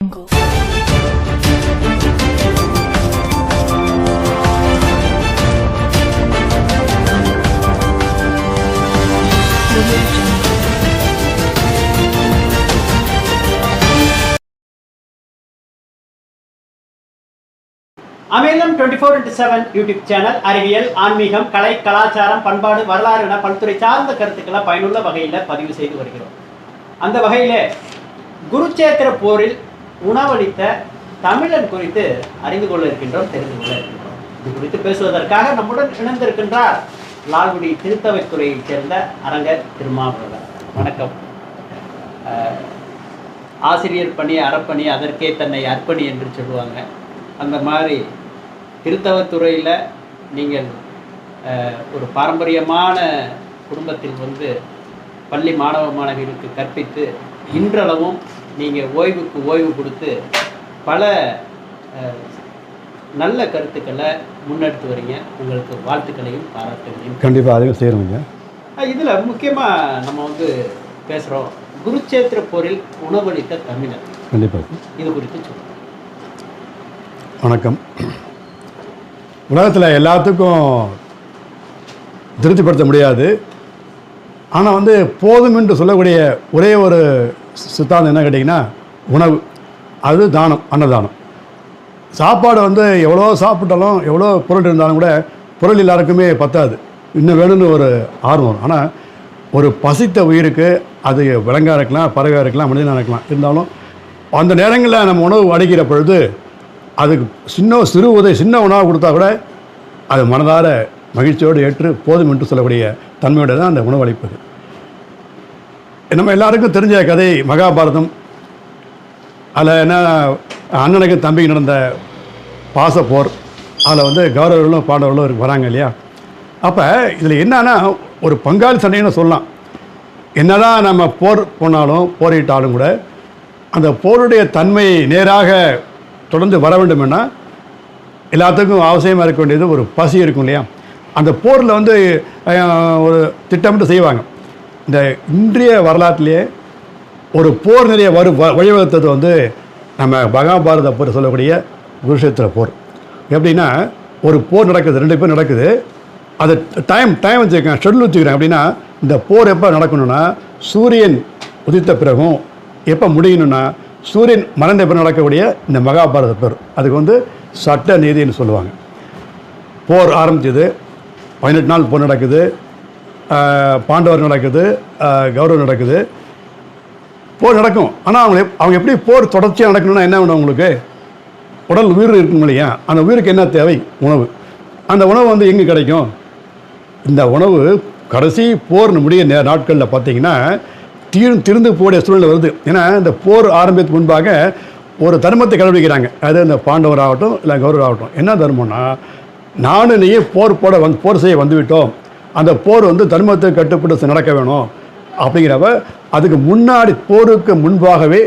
jungle. Amirtham twenty four into seven YouTube channel அறிவியல் ஆன்மீகம் கலை கலாச்சாரம் பண்பாடு வரலாறு என பல்துறை சார்ந்த கருத்துக்களை பயனுள்ள வகையில் பதிவு செய்து வருகிறோம் அந்த வகையில் குருச்சேத்திர போரில் உணவளித்த தமிழன் குறித்து அறிந்து கொள்ள இருக்கின்றோம் தெரிந்து கொள்ள இருக்கின்றோம். இது குறித்து பேசுவதற்காக நம்முடன் இணைந்திருக்கின்றார் லால்குடி திருத்தவைத்துறையைச் சேர்ந்த அரங்கர் திருமாவளவர் வணக்கம். ஆசிரியர் பணி அறப்பணி அதற்கே தன்னை அர்ப்பணி என்று சொல்லுவாங்க. அந்த மாதிரி திருத்தவத்துறையில் நீங்கள் ஒரு பாரம்பரியமான குடும்பத்தில் வந்து பள்ளி மாணவ மாணவிகளுக்கு கற்பித்து இன்றளவும் நீங்கள் ஓய்வுக்கு ஓய்வு கொடுத்து பல நல்ல கருத்துக்களை முன்னெடுத்து வரீங்க. உங்களுக்கு வாழ்த்துக்களையும் பாராட்டுகளையும் கண்டிப்பாக அதையும் செய்கிறோங்க இதில் முக்கியமாக நம்ம வந்து பேசுகிறோம் குருச்சேத்திர போரில் உணவளித்த தமிழர். கண்டிப்பாக இது குறித்து சொல்லுங்கள் வணக்கம். உலகத்தில் எல்லாத்துக்கும் திருப்திப்படுத்த முடியாது. ஆனால் வந்து போதும் என்று சொல்லக்கூடிய ஒரே ஒரு சித்தாந்தம் என்ன கேட்டிங்கன்னா உணவு. அது தானம் அன்னதானம். சாப்பாடு வந்து எவ்வளோ சாப்பிட்டாலும் எவ்வளோ பொருள் இருந்தாலும் கூட பொருள் எல்லாருக்குமே பத்தாது. இன்னும் வேணும்னு ஒரு ஆர்வம். வரும் ஆனால் ஒரு பசித்த உயிருக்கு அது விலங்காக இருக்கலாம் பறவையாக இருக்கலாம் மனிதனாக இருக்கலாம். இருந்தாலும் அந்த நேரங்களில் நம்ம உணவு அடைக்கிற பொழுது அதுக்கு சின்ன சிறு உதவி சின்ன உணவு கொடுத்தா கூட அது மனதார மகிழ்ச்சியோடு ஏற்று போதும் என்று சொல்லக்கூடிய தன்மையோடு தான் அந்த உணவு அளிப்பது. நம்ம எல்லாருக்கும் தெரிஞ்ச கதை மகாபாரதம். அதில் என்ன அண்ணனுக்கு தம்பிக்கு நடந்த பாசப்போர் அதில் வந்து கௌரவர்களும் பாண்டவர்களும் வராங்க இல்லையா? அப்போ இதில் என்னன்னா ஒரு பங்காளி சண்டைன்னு சொல்லலாம். என்னதான் நம்ம போர் போனாலும் போரிட்டாலும் கூட அந்த போருடைய தன்மை நேராக தொடர்ந்து வர வேண்டுமென்னா எல்லாத்துக்கும் அவசியமாக இருக்க வேண்டியது ஒரு பசி இருக்கும் இல்லையா? அந்த போரில் வந்து ஒரு திட்டமிட்டு செய்வாங்க. இந்த இன்றைய வரலாற்றிலேயே ஒரு போர் நிறைய வரு வ- வழிவகுத்தது வந்து நம்ம மகாபாரத போர் சொல்லக்கூடிய குருஷேத்திர போர். எப்படின்னா ஒரு போர் நடக்குது ரெண்டு பேர் நடக்குது. அது டைம் டைம் வச்சுருக்கேன் ஷெட்யூல் வச்சுக்கிறேன். அப்படின்னா இந்த போர் எப்போ நடக்கணும்னா சூரியன் உதித்த பிறகும் எப்போ முடியணும்னா சூரியன் மறைந்த பிறகு நடக்கக்கூடிய இந்த மகாபாரத போர். அதுக்கு வந்து சட்ட நீதின்னு சொல்லுவாங்க. போர் ஆரம்பிச்சது பதினெட்டு நாள் போர் நடக்குது. பாண்டவர் நடக்குது. கௌரவம் நடக்குது. போர் நடக்கும். ஆனால் அவங்க அவங்க எப்படி போர் தொடர்ச்சியாக நடக்கணும்னா என்ன வேணும் அவங்களுக்கு உடல் உயிர் இருக்கும் இல்லையா? அந்த உயிருக்கு என்ன தேவை? உணவு. அந்த உணவு வந்து எங்கே கிடைக்கும்? இந்த உணவு கடைசி போர் முடிய நே நாட்களில் பார்த்தீங்கன்னா தீர் திருந்து போடைய சூழ்நிலை வருது. ஏன்னா இந்த போர் ஆரம்பித்துக்கு முன்பாக ஒரு தர்மத்தை கடைபிடிக்கிறாங்க. அது இந்த பாண்டவர் ஆகட்டும் இல்லை கௌரவர் ஆகட்டும். என்ன தர்மம்னா நானும் நீயே போர் போட வந்து போர் செய்ய வந்துவிட்டோம் அந்த போர் வந்து தர்மத்தை கட்டுப்பட்டு நடக்க வேணும் அப்படிங்கிறப்ப அதுக்கு முன்னாடி போருக்கு முன்பாகவே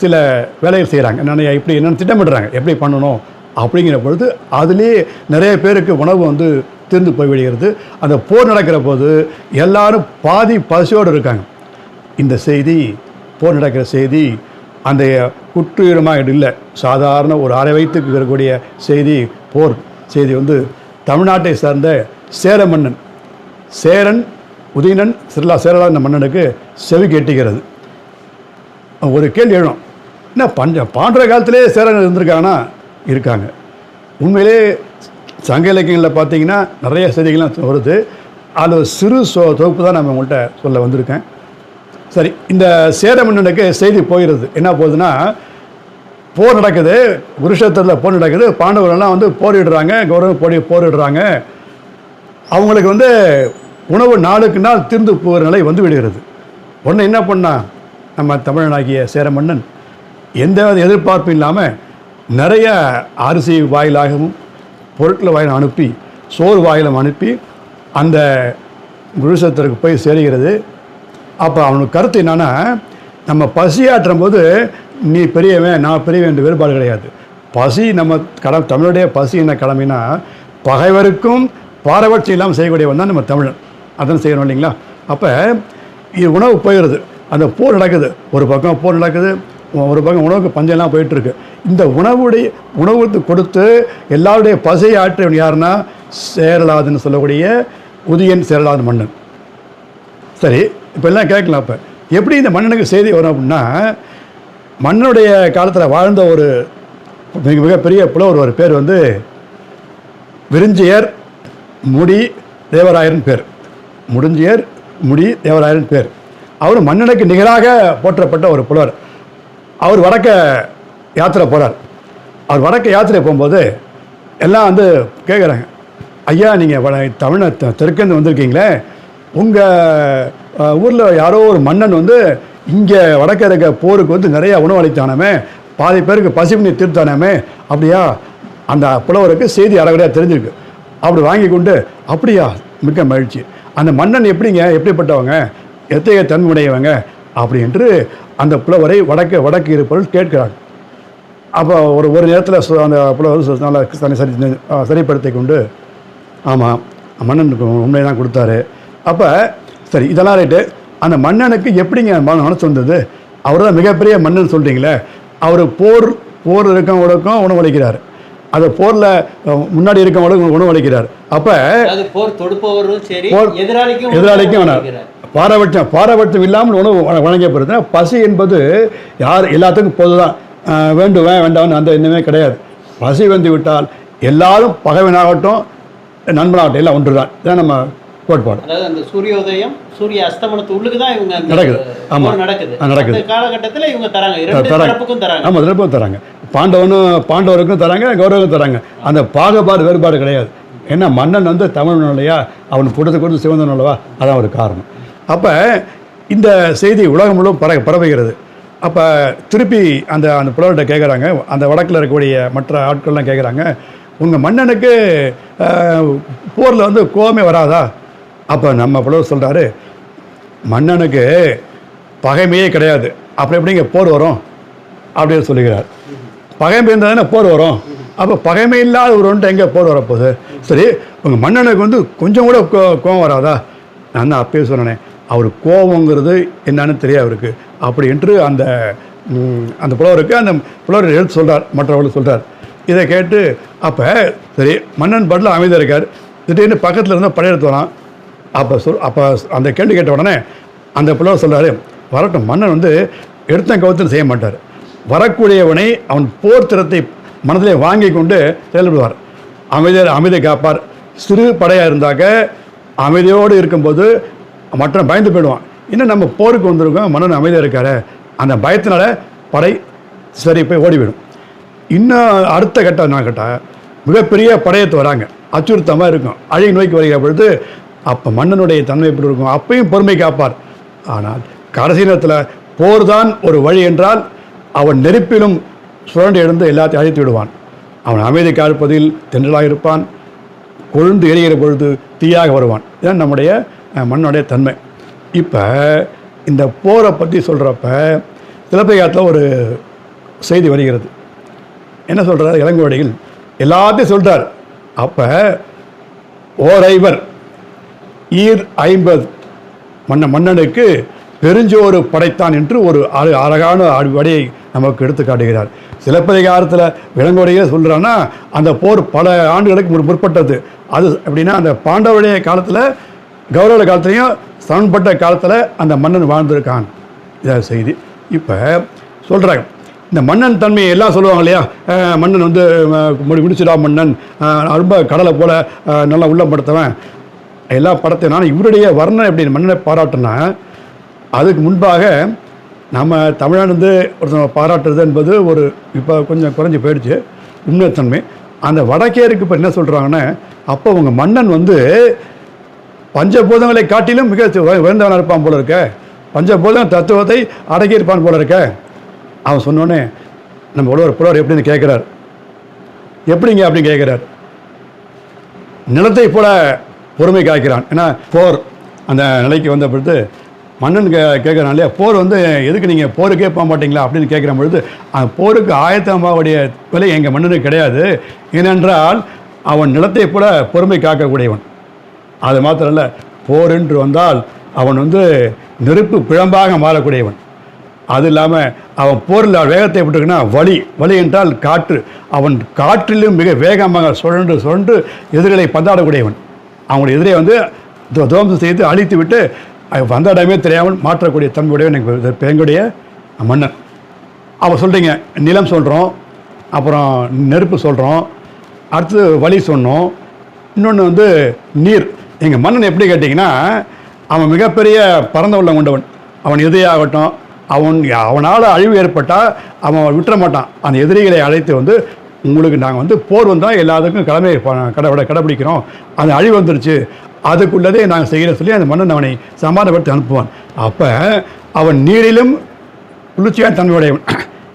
சில வேலைகள் செய்கிறாங்க என்னென்ன இப்படி என்னென்னு திட்டமிடுறாங்க. எப்படி பண்ணணும் அப்படிங்கிற பொழுது அதுலேயே நிறைய பேருக்கு உணவு வந்து தீர்ந்து போய்விடுகிறது அந்த போர் நடக்கிற போது எல்லாரும் பாதி பசியோடு இருக்காங்க. இந்த செய்தி போர் நடக்கிற செய்தி அந்த குற்றுயிரமாக இல்லை. சாதாரண ஒரு அரை வயிற்றுக்கு இருக்கக்கூடிய செய்தி போர் செய்தி வந்து தமிழ்நாட்டை சார்ந்த சேர மன்னன் சேரன் உதயணன் சிறலா சேரலா இந்த மன்னனுக்கு செவி கேட்டுகிறது. ஒரு கேள்வி எழும். என்ன பஞ்ச பாண்டர காலத்திலே சேரன் இருந்திருக்காங்கன்னா இருக்காங்க. உண்மையிலே சங்க இலக்கியங்களில் பார்த்தீங்கன்னா நிறைய செய்திகள்லாம் வருது. அதில் சிறு சோ தொகுப்பு தான் நம்ம உங்கள்கிட்ட சொல்ல வந்திருக்கேன். சரி இந்த சேர மன்னனுக்கு செய்தி போகிறது. என்ன போகுதுன்னா போர் நடக்குது. குருஷேத்திரத்தில் போர் நடக்குது. பாண்டவர்கள்லாம் வந்து போரிடுறாங்க. கௌரவம் போடி போரிடுறாங்க. அவங்களுக்கு வந்து உணவு நாளுக்கு நாள் தீர்ந்து போகிற நிலை வந்து விடுகிறது. உடனே என்ன பண்ணா நம்ம தமிழனாகிய சேர மன்னன் எந்த எதிர்பார்ப்பும் இல்லாமல் நிறைய அரிசி வாயிலாகவும் பொருட்களை வாயிலும் அனுப்பி சோறு வாயிலும் அனுப்பி அந்த குருசத்திற்கு போய் சேருகிறது. அப்போ அவனுக்கு கருத்து என்னன்னா நம்ம பசியாற்றும் போது நீ பெரியவன் நான் பெரியவன் என்ற வேறுபாடு கிடையாது. பசி நம்ம கடம் தமிழுடைய பசி என்ன கடமைனா பகைவருக்கும் பாரபட்சம் இல்லாமல் செய்யக்கூடியவன் தான் நம்ம தமிழன். அதான் செய்யணும் இல்லைங்களா? அப்போ இது உணவு போயிடுது. அந்த போர் நடக்குது. ஒரு பக்கம் போர் நடக்குது. ஒரு பக்கம் உணவுக்கு பஞ்சம்லாம் போயிட்டுருக்கு. இந்த உணவுடைய உணவுக்கு கொடுத்து எல்லாருடைய பசையை ஆற்றவன் யாருன்னா? சேரலாதுன்னு சொல்லக்கூடிய உதயன் சேரலாது மன்னன். சரி இப்போ எல்லாம் கேட்கலாம் அப்போ. எப்படி இந்த மன்னனுக்கு செய்தி வரும் அப்படின்னா மன்னனுடைய காலத்தில் வாழ்ந்த ஒரு மிக மிகப்பெரிய புலவர் ஒரு பேர் வந்து விருஞ்சியர் முடி தேவராயர்னு பேர். முடிஞ்சியர் முடி தேவராயன் பேர். அவர் மன்னனுக்கு நிகராக போற்றப்பட்ட ஒரு புலவர். அவர் வடக்க யாத்திரை போகிறார் அவர் வடக்க யாத்திரை போகும்போது எல்லாம் வந்து கேட்குறாங்க ஐயா நீங்கள் தமிழ தெற்கேந்து வந்திருக்கீங்களே. உங்கள் ஊரில் யாரோ ஒரு மன்னன் வந்து இங்கே வடக்க இருக்க போருக்கு வந்து நிறையா உணவு அளித்தானமே. பாதி பேருக்கு பசிமணி தீர்த்தானாமே. அப்படியா? அந்த புலவருக்கு செய்தி அறகுறையாக தெரிஞ்சிருக்கு. அப்படி வாங்கி கொண்டு அப்படியா? மிக்க மகிழ்ச்சி. அந்த மன்னன் எப்படிங்க? எப்படிப்பட்டவங்க? எத்தகைய தன்முடையவங்க அப்படி என்று அந்த புலவரை வடக்கு வடக்கு இருப்பவர்கள் கேட்கிறாங்க அப்போ ஒரு ஒரு நேரத்தில் அந்த புலவர் நல்லா தன்னை சரி சரிப்படுத்தி கொண்டு ஆமாம் மன்னனுக்கு உண்மையை தான் கொடுத்தாரு. அப்போ சரி இதெல்லாம் ரைட்டு. அந்த மன்னனுக்கு எப்படிங்க மன- மனசு வந்தது? அவர் தான் மிகப்பெரிய மன்னன் சொல்கிறீங்களே அவர் போர் போர் இருக்கவங்களுக்கும் உணவளிக்கிறார். அந்த போரில் முன்னாடி இருக்கவங்களுக்கு உணவளிக்கிறார் அப்போ போர் தொடுப்பவரும் சரி போர் எதிராளிக்கும் எதிராளிக்கும். பாரபட்சம் பாரபட்சம் இல்லாமல் உணவு வழ- வழங்கப்படுது பசி என்பது யார் எல்லாத்துக்கும் பொதுதான் வேண்டுவேன் வேண்டாம்னு அந்த எண்ணமே கிடையாது பசி வந்து விட்டால் எல்லாரும் பகைவனாகட்டும் நண்பனாகட்டும் எல்லாம் ஒன்று தான் இதான் நம்ம கோட்பாடு அதாவது அந்த சூரியோதயம் சூரிய அஸ்தமனத்து உள்ளுக்கு தான் இவங்க நடக்குது. ஆமா. போர் நடக்குது நடக்குது. காலகட்டத்துல இவங்க தராங்க தராங்க. ஆமாம் தராங்க பாண்டவனும் பாண்டவருக்கும் தராங்க கௌரவருக்கும் தராங்க. அந்த பாகுபாடு வேறுபாடு கிடையாது. ஏன்னா மன்னன் வந்து தமிழன் இல்லையா அவன் கொடுத்து கொடுத்து சிவந்தன் அல்லவா அதான் ஒரு காரணம். அப்போ இந்த செய்தி உலகம் முழுவதும் பர பரவுகிறது. அப்போ திருப்பி அந்த அந்த புலவர்கிட்ட கேட்குறாங்க அந்த வடக்கில் இருக்கக்கூடிய மற்ற ஆட்கள்லாம் கேட்குறாங்க உங்கள் மன்னனுக்கு போரில் வந்து கோவமே வராதா? அப்போ நம்ம புலவர் சொல்கிறாரு மன்னனுக்கு பகைமையே கிடையாது. அப்புறம் எப்படிங்க போர் வரும்? அப்படின்னு சொல்லுகிறார். பகைமை இருந்தால் தானே போர் வரும். அப்போ பகைமை இல்லாத ஒருவன்ட்டு எங்கே போர் வரப்போகுது? சரி உங்கள் மன்னனுக்கு வந்து கொஞ்சம் கூட கோ கோவம் வராதா? நான் தான் அப்பயே சொன்னேனே அவர் கோவங்கிறது என்னன்னு தெரியாது அவருக்கு. அப்படி என்று அந்த அந்த புலவருக்கு அந்த புலவர் எழுத்து சொல்கிறார் மற்றவர்களுக்கு சொல்கிறார் இதை கேட்டு அப்போ சரி மன்னன் பட்டில் அமைதியாக இருக்கார். திடீர்னு பக்கத்தில் இருந்தால் படையெடுத்து வரான். அப்போ சொல் அப்போ அந்த கேள்வி கேட்ட உடனே அந்த புலவர் சொல்கிறாரு வரட்டும் மன்னன் வந்து எடுத்த கவுத்தன் செய்ய மாட்டார். வரக்கூடியவனை அவன் போர் திறத்தை மனதிலே வாங்கி கொண்டு செயல்படுவார். அமைதியார் அமைதி காப்பார். சிறு படையாக இருந்தாக்க அமைதியோடு இருக்கும்போது மற்ற பயந்து போயிடுவான். இன்னும் நம்ம போருக்கு வந்திருக்கோம் மன்னன் அமைதியாக இருக்காரு. அந்த பயத்தினால படை சரி போய் ஓடிவிடும். இன்னும் அடுத்த கட்டம் என்ன கேட்டால் மிகப்பெரிய படையத்து வராங்க. அச்சுறுத்தமாக இருக்கும். அழகி நோய்க்கு வருகிற பொழுது அப்போ மன்னனுடைய தன்மை எப்படி இருக்கும்? அப்பையும் பொறுமை காப்பார். ஆனால் கடைசி நேரத்தில் போர் தான் ஒரு வழி என்றால் அவன் நெருப்பிலும் சுரண்டு எழுந்து எல்லாத்தையும் அழைத்து விடுவான். அவன் அமைதி காப்பதில் தென்றலாக இருப்பான். கொழுந்து எரிகிற பொழுது தீயாக வருவான். இதுதான் நம்முடைய மண்ணுடைய தன்மை. இப்போ இந்த போரை பற்றி சொல்கிறப்ப சிலப்பதிகாரத்தில் ஒரு செய்தி வருகிறது. என்ன சொல்கிறார் இளங்கோடிகள் எல்லாத்தையும் சொல்கிறார் அப்போ ஓரைவர் ஈர் ஐம்பது மன்ன மன்னனுக்கு பெருஞ்சோறு படைத்தான் என்று ஒரு அழகான அழ- நமக்கு எடுத்து காட்டுகிறார். சிலப்பதிகாரத்தில் விலங்குடையே சொல்கிறான்னா அந்த போர் பல ஆண்டுகளுக்கு முற்- முற்பட்டது. அது அப்படின்னா அந்த பாண்டவருடைய காலத்தில் கௌரவ காலத்துலேயும் சமன்பட்ட காலத்தில் அந்த மன்னன் வாழ்ந்திருக்கான். இதான் செய்தி. இப்போ சொல்கிறாங்க இந்த மன்னன் தன்மையை எல்லாம் சொல்லுவாங்க இல்லையா? மன்னன் வந்து முடி முடிச்சுடா மன்னன். ரொம்ப கடலை போல நல்லா நல்லா உள்ளப்படுத்தவன் எல்லா படத்தையும் நான் இவருடைய வர்ணனை எப்படி மன்னனை பாராட்டுனா அதுக்கு முன்பாக நம்ம தமிழ்நாடு வந்து ஒருத்தவங்க பாராட்டுறது என்பது ஒரு இப்போ கொஞ்சம் குறைஞ்சி போயிடுச்சு. உண்மைத்தன்மை. அந்த வடக்கேருக்கு இப்போ என்ன சொல்கிறாங்கன்னா அப்போ உங்கள் மன்னன் வந்து பஞ்சபூதங்களை காட்டிலும் மிக உய- உயர்ந்தவனாக இருப்பான் போல இருக்க. பஞ்சபூதம் தத்துவத்தை அடக்கியிருப்பான் போல இருக்க. அவன் சொன்னோடனே நம்ம உழவர் புலவர் எப்படின்னு கேட்குறார். எப்படிங்க அப்படின்னு கேட்குறார். நிலத்தை போல பொறுமை காய்க்கிறான் ஏன்னா போர் அந்த நிலைக்கு வந்த பொழுது மன்னன் கே கேட்குறான் இல்லையா? போர் வந்து எதுக்கு நீங்கள் போருக்கே போக மாட்டீங்களா அப்படின்னு கேட்குற பொழுது போருக்கு ஆயத்தமாவுடைய விலை எங்கள் மன்னனுக்கு கிடையாது. ஏனென்றால் அவன் நிலத்தை போல பொறுமை காக்கக்கூடியவன். அது மாத்திரம் இல்லை போர் என்று வந்தால் அவன் வந்து நெருப்பு பிழம்பாக மாறக்கூடியவன். அது இல்லாமல் அவன் போரில் வேகத்தை எப்படிருக்குன்னா வலி. வலி என்றால் காற்று. அவன் காற்றிலும் மிக வேகமாக சுழன்று சுழன்று எதிரிகளை பந்தாடக்கூடியவன். அவனுடைய எதிரே வந்து தோம்சம் துவம்சம் செய்து அழித்து விட்டு வந்த இடமே தெரியாமல் மாற்றக்கூடிய தன்மையுடைய எனக்கு எங்களுடைய மன்னன். அவள் சொல்கிறீங்க நிலம் சொல்கிறோம் அப்புறம் நெருப்பு சொல்கிறோம் அடுத்தது வழி சொன்னோம் இன்னொன்று வந்து நீர். எங்கள் மன்னன் எப்படி கேட்டிங்கன்னா அவன் மிகப்பெரிய பரந்த உள்ளம் கொண்டவன். அவன் எதிரியாகட்டும் அவன் அவனால் அழிவு ஏற்பட்டால் அவன் விட்டுற மாட்டான். அந்த எதிரிகளை அழைத்து வந்து உங்களுக்கு நாங்கள் வந்து போர் வந்தால் எல்லாத்துக்கும் கடமை கடை கடைப்பிடிக்கிறோம் அந்த அழிவு வந்துருச்சு. அதுக்குள்ளதே நாங்கள் செய்கிற சொல்லி அந்த மன்னன் அவனை சமாதானப்படுத்தி அனுப்புவான். அப்போ அவன் நீரிலும் குளிர்ச்சியான தன்மையுடையவன்.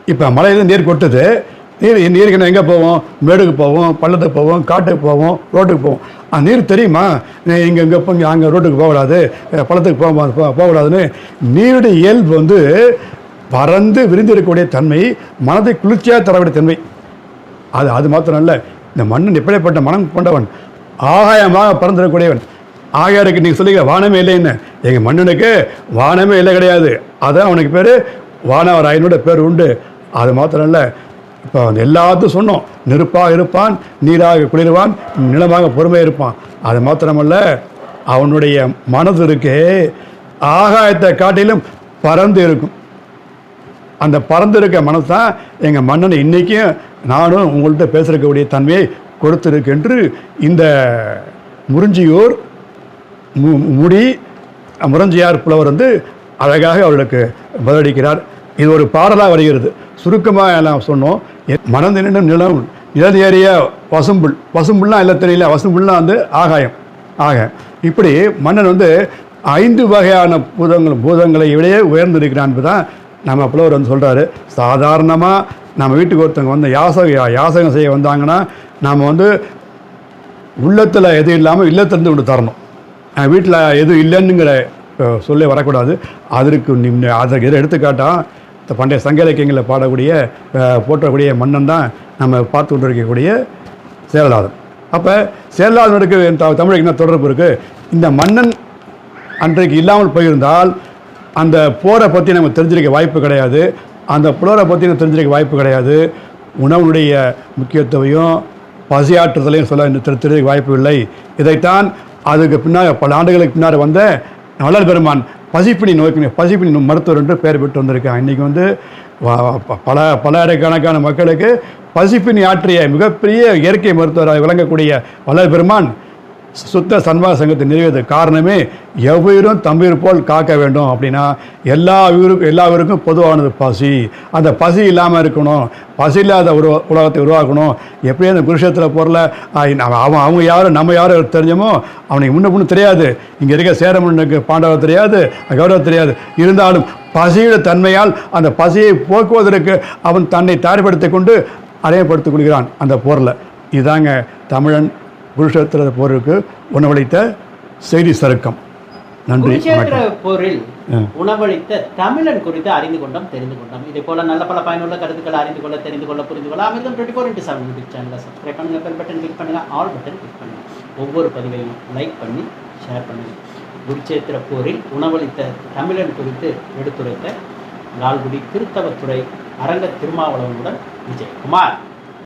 இப்போ மலையில நீர் கொட்டுது. நீர் நீருக்கு எங்கே போவோம்? மேடுக்கு போவோம் பள்ளத்துக்கு போவோம் காட்டுக்கு போவோம் ரோட்டுக்கு போவோம். அந்த நீர் தெரியுமா? இங்கே இங்கே போங்க அங்கே ரோட்டுக்கு போகக்கூடாது. பள்ளத்துக்கு போக போ- போகக்கூடாதுன்னு. நீருடைய இயல்பு வந்து பறந்து விரிந்திருக்கக்கூடிய தன்மை மனதை குளிர்ச்சியாக தரக்கூடிய தன்மை. அது அது மாத்திரம் இல்லை. இந்த மன்னன் எப்படிப்பட்ட மனம் கொண்டவன்? ஆகாயமாக பறந்திருக்கக்கூடியவன். ஆகாருக்கு நீங்கள் சொல்லிக்க வானமே இல்லைன்னு. எங்கள் மன்னனுக்கு வானமே இல்லை கிடையாது. அதான் அவனுக்கு பேர் வானவர் ஐநூட பேர் உண்டு. அது மாத்திரம் இல்லை இப்போ வந்து எல்லாத்தையும் சொன்னோம் நெருப்பாக இருப்பான் நீராக குளிர்வான் நிலமாக பொறுமை இருப்பான். அது மாத்திரமல்ல அவனுடைய மனது இருக்கே ஆகாயத்தை காட்டிலும் பறந்து இருக்கும். அந்த பறந்திருக்க மனசு தான் எங்கள் மன்னன் இன்றைக்கும் நானும் உங்கள்கிட்ட பேசுகிறக்கூடிய தன்மையை கொடுத்துருக்கு என்று இந்த முறிஞ்சியூர் முடி முரஞ்சியார் புலவர் வந்து அழகாக அவர்களுக்கு பதிலளிக்கிறார். இது ஒரு பாடலாக வருகிறது. சுருக்கமாக நான் சொன்னோம் எ- நிலம் நிலம் நிலநேறிய வசும்புல் பசும்புல்லாம் இல்லை தெரியல வசும்புல்னா வந்து ஆகாயம். ஆக இப்படி மன்னன் வந்து ஐந்து வகையான பூதங்கள் பூதங்களை விடையே உயர்ந்திருக்கிறான் என்பதுதான் நம்ம புலவர் வந்து சொல்கிறாரு சாதாரணமாக நம்ம வீட்டுக்கு ஒருத்தவங்க வந்து யாசகம் யாசகம் செய்ய வந்தாங்கன்னா நாம் வந்து உள்ளத்தில் எது இல்லாமல் இல்லத்திலேருந்து கொண்டு தரணும். வீட்டில் எதுவும் இல்லைன்னுங்கிற சொல்ல வரக்கூடாது. அதற்கு நின்று அதற்கு எது எடுத்துக்காட்டாக இந்த பண்டைய சங்க இலக்கியங்களில் பாடக்கூடிய போற்றக்கூடிய மன்னன் தான் நம்ம பார்த்து கொண்டு இருக்கக்கூடிய சேரலாதன். அப்போ சேரலாதனுக்கு த- தமிழுக்கு என்ன தொடர்பு இருக்குது இந்த மன்னன் அன்றைக்கு இல்லாமல் போயிருந்தால் அந்த போரை பற்றி நம்ம தெரிஞ்சிருக்க வாய்ப்பு கிடையாது. அந்த புலரை பற்றி நம்ம தெரிஞ்சிருக்க வாய்ப்பு கிடையாது. உணவுடைய முக்கியத்துவையும் பசியாற்றுதலையும் சொல்ல தெரிஞ்சிருக்க வாய்ப்பு இல்லை. இதைத்தான் அதுக்கு பின்னால் பல ஆண்டுகளுக்கு பின்னால் வந்த வள்ளல் பெருமான் பசிப்பினி நோய்க்கு பசிப்பினி மருத்துவர் என்று பெயர் பெற்று வந்திருக்கான் இன்றைக்கி வந்து பல பல்லாயிரக்கணக்கான மக்களுக்கு பசிப்பினி ஆற்றிய மிகப்பெரிய இயற்கை மருத்துவராக விளங்கக்கூடிய வளர் பெருமான் சுத்த சன்மார்க்க சங்கத்தை நிறைவேற்ற காரணமே எவ்வுயிரும் தம்பீர் போல் காக்க வேண்டும் அப்படின்னா எல்லா உயிருக்கும் எல்லா உயிருக்கும் பொதுவானது பசி. அந்த பசி இல்லாமல் இருக்கணும். பசி இல்லாத ஒரு உலகத்தை உருவாக்கணும். எப்படியும் அந்த குருஷத்தில் பொருளை அவன் அவங்க யாரும் நம்ம யாரும் தெரிஞ்சோமோ அவனுக்கு முன்ன முன்ன தெரியாது. இங்கே இருக்க சேரமனுக்கு பாண்டவர் தெரியாது கௌரவம் தெரியாது. இருந்தாலும் பசியோட தன்மையால் அந்த பசியை போக்குவதற்கு அவன் தன்னை தயார்படுத்தி கொண்டு அடையப்படுத்திக் கொள்கிறான் அந்த பொருளை. இதாங்க தமிழன் குருஷேத்திர போருக்கு உணவளித்த செய்தி சருக்கம். நன்றி போரில். உணவளித்த தமிழன் குறித்து அறிந்து கொண்டோம் தெரிந்து கொண்டோம். இதே போல நல்ல பல பயனுள்ள கருத்துக்களை அறிந்து கொள்ள தெரிந்து கொள்ள புரிந்து கொள்ள Amirtham twenty four into seven YouTube சேனலை சப்ஸ்கிரைப் பெல் பட்டன் கிளிக் பண்ணுங்க ஆல் பட்டன் கிளிக் பண்ணுங்க. ஒவ்வொரு பதிவையும் லைக் பண்ணி ஷேர் பண்ணுங்க. குருச்சேத்திர போரில் உணவளித்த தமிழன் குறித்து எடுத்துரைத்த லால்குடி திருத்தவத்துறை அரங்க திருமாவளவனுடன் விஜயகுமார்.